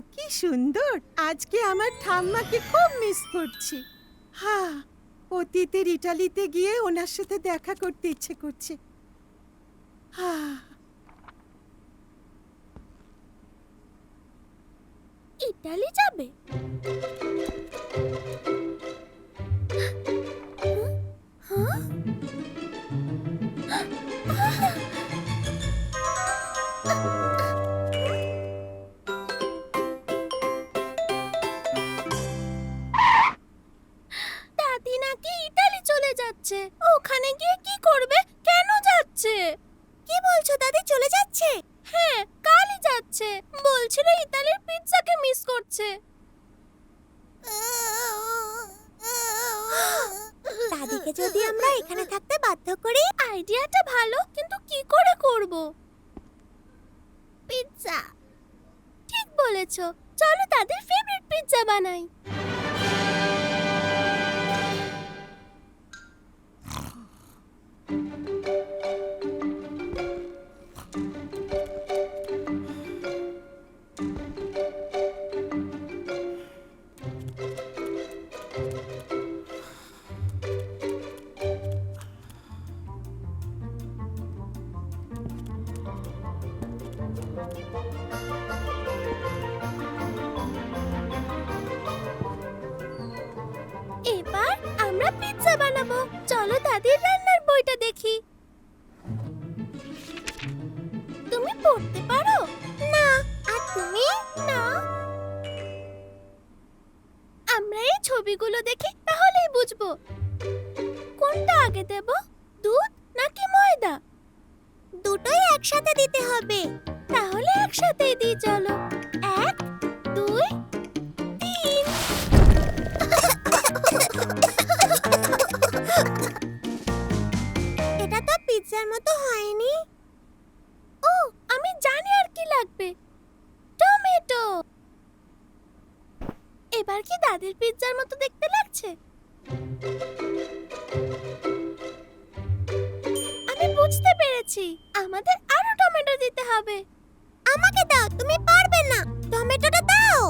কি সুন্দর। আজকে আমার ঠাম্মাকে খুব মিস করছি। হা, অতীতের ইটালিতে গিয়ে ওনার সাথে দেখা করতে ইচ্ছে করছে। হা। ইটালি যাবে? হ্যাঁ? যদি আমরা এখানে থাকতে বাধ্য করি, আইডিয়াটা ভালো, কিন্তু কি করে করব? পিৎজা। ঠিক বলেছ। চলো তাদের ফেভারিট পিৎজা বানাই। ছবিগুলো দেখি, তাহলেই বুঝব। কোনটা আগে দেব, দুধ নাকি ময়দা? দুটোই একসাথে দিতে হবে। তাহলে একসাথেই দিই, চলো। এক, দুই, তিন। এটা তো পিৎজার মতো হয়নি। ও, আমি জানি আর কি লাগবে। টমেটো। এবার কি দাদির পিৎজার মতো দেখতে লাগছে? আমি বুঝতে পেরেছি, আমাদের আরও টমেটো দিতে হবে। আমাকে দাও, তুমি পারবে না। টমেটোটা দাও।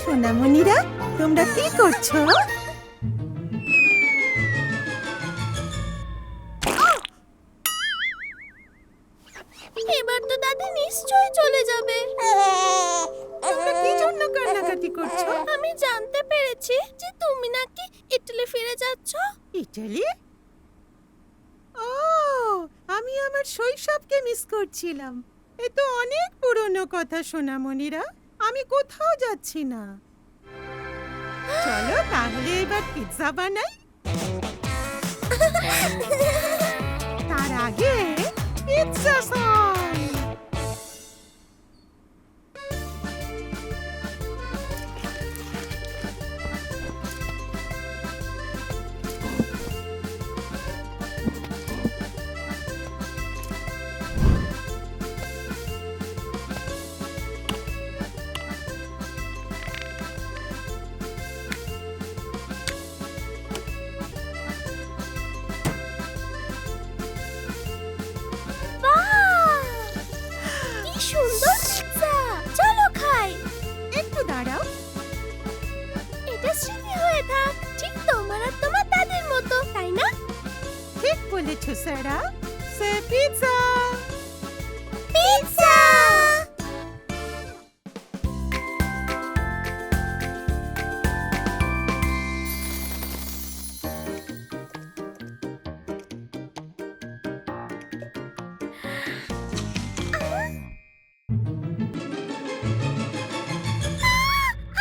সোনামণিরা, তোমরা কি করছ? এবার তো দাদি নিশ্চয়ই চলে যাবে। তোমরা কি জন্য কান্নাকাটি করছ? আমি জানতে পেরেছি যে তুমি নাকি ইটালি ফিরে যাচ্ছ। ইটালি? ও আমি আমার শৈশবকে মিস করছিলাম। এ তো অনেক পুরনো কথা সোনামণিরা আমি কোথাও যাচ্ছি না। চলো তাহলে এবার পিৎজা বানাই। তার আগে It's a song! Uh,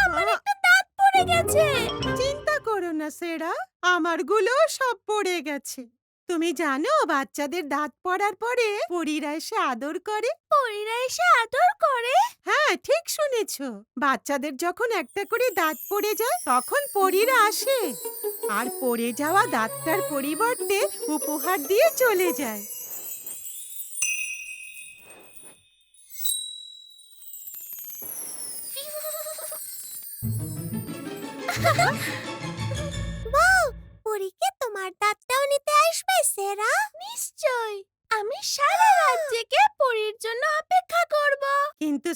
আমার একটা দাঁত পড়ে গেছে চিন্তা করো না সেরা আমারগুলো সব পড়ে গেছে তুমি জানো বাচ্চাদের দাঁত পড়ার পরে পরীরা এসে আদর করে? পরীরা এসে আদর করে? হ্যাঁ ঠিক শুনেছ। বাচ্চাদের যখন একটা করে দাঁত পড়ে যায় তখন পরীরা আসে। আর পড়ে যাওয়া দাঁতটার পরিবর্তে উপহার দিয়ে চলে যায়। ওয়াও পরীকে তোমার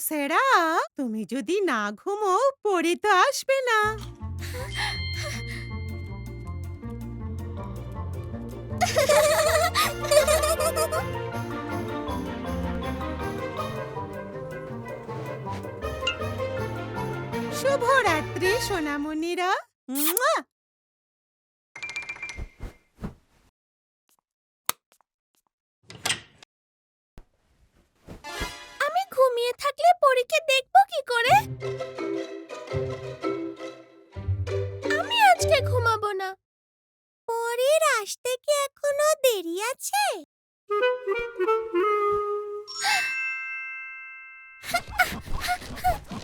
সেরা তুমি যদি না ঘুমো পরে তো আসবে না। শুভরাত্রি সোনামণিরা। ঘুমিয়ে থাকলে পরীকে দেখব কি করে? আমি আজকে ঘুমাবো না। পরীর আসতে কি এখনও দেরি আছে?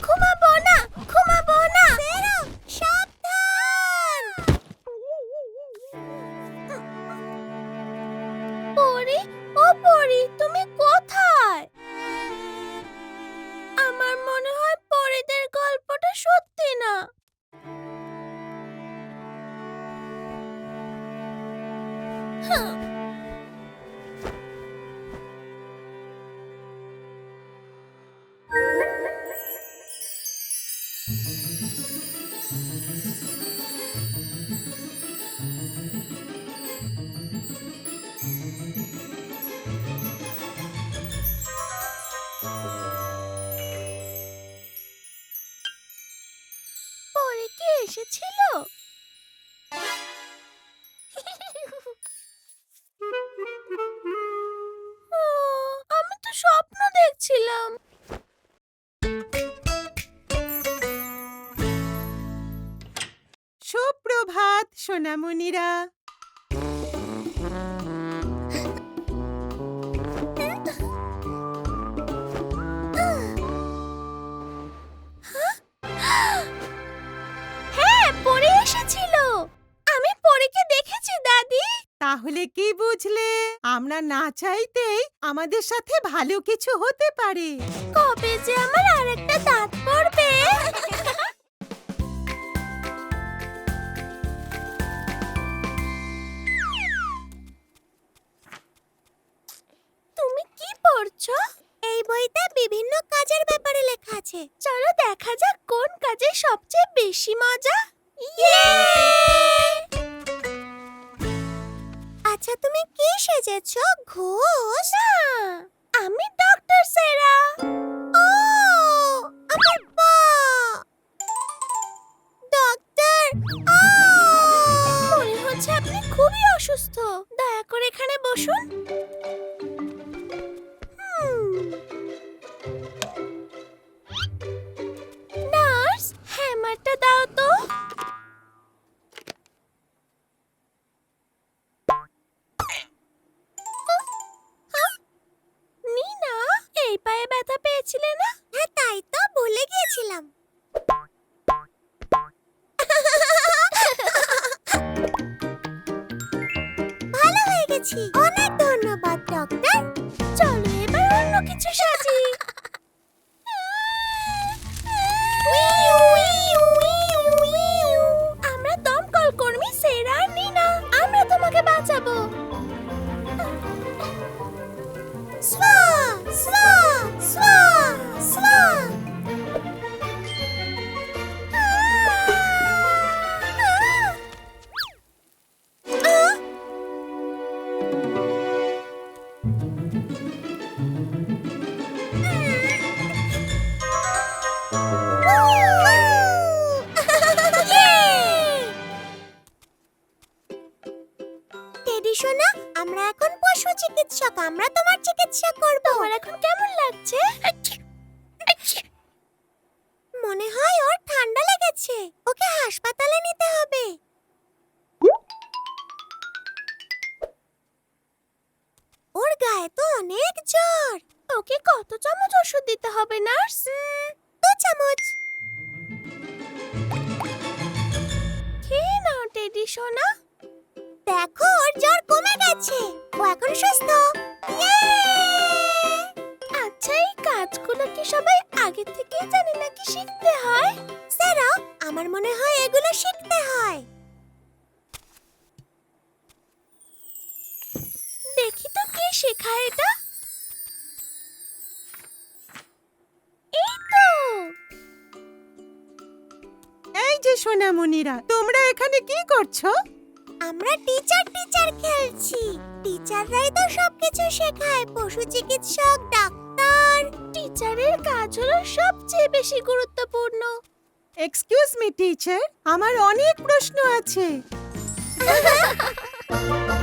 ঘুমাব হাঁ। সোনামণিরা। হ্যাঁ পরে এসেছিল। আমি পরীকে দেখেছি দাদি। তাহলে কি বুঝলে? আমরা না চাইতেই আমাদের সাথে ভালো কিছু হতে পারে। কবে যে আমার আরেকটা দাঁত পড়বে। বইতে বিভিন্ন কাজের ব্যাপারে লেখা আছে। চলো দেখা যাক কোন কাজে সবচেয়ে বেশি মজা। ইয়ে! আচ্ছা তুমি কি সেজেছো? ঘোষ? আমি ডক্টর সেরা। ও, আমার ডক্টর মনে হচ্ছে আপনি খুবই অসুস্থ। দয়া করে এখানে বসুন। হ্যামারটা দাও তো। নিনা এই পায়ে ব্যথা পেয়েছিলে না? হ্যাঁ তাই তো ভুলে গিয়েছিলাম। ভালো হয়ে গেছি। সোনা আমরা এখন পশু চিকিৎসক আমরা তোমার চিকিৎসা করব। তোমার এখন কেমন লাগছে? মনে হয় ওর ঠান্ডা লেগেছে ওকে হাসপাতালে নিতে হবে। ওর গায়ে তো অনেক জ্বর। ওকে কত চামচ ওষুধ দিতে হবে নার্স? দু চামচ। খেয়ে নাও টেডি সোনা। দেখো ওর জ্বর কমে গেছে। ও এখন সুস্থ। আচ্ছা এই কাজগুলো কি সবাই আগে থেকে জানে নাকি শিখতে হয়? স্যারা আমার মনে হয় এগুলো শিখতে হয়। শেখায় এটা। এই তো। এই যে সোনামণিরা তোমরা এখানে কি করছ? আমরা টিচার টিচার খেলছি। টিচাররাই তো সবকিছু শেখায় পশু চিকিৎসক ডাক্তার। টিচারের কাজ হলো সবচেয়ে বেশি গুরুত্বপূর্ণ। এক্সকিউজ মি টিচার আমার অনেক প্রশ্ন আছে।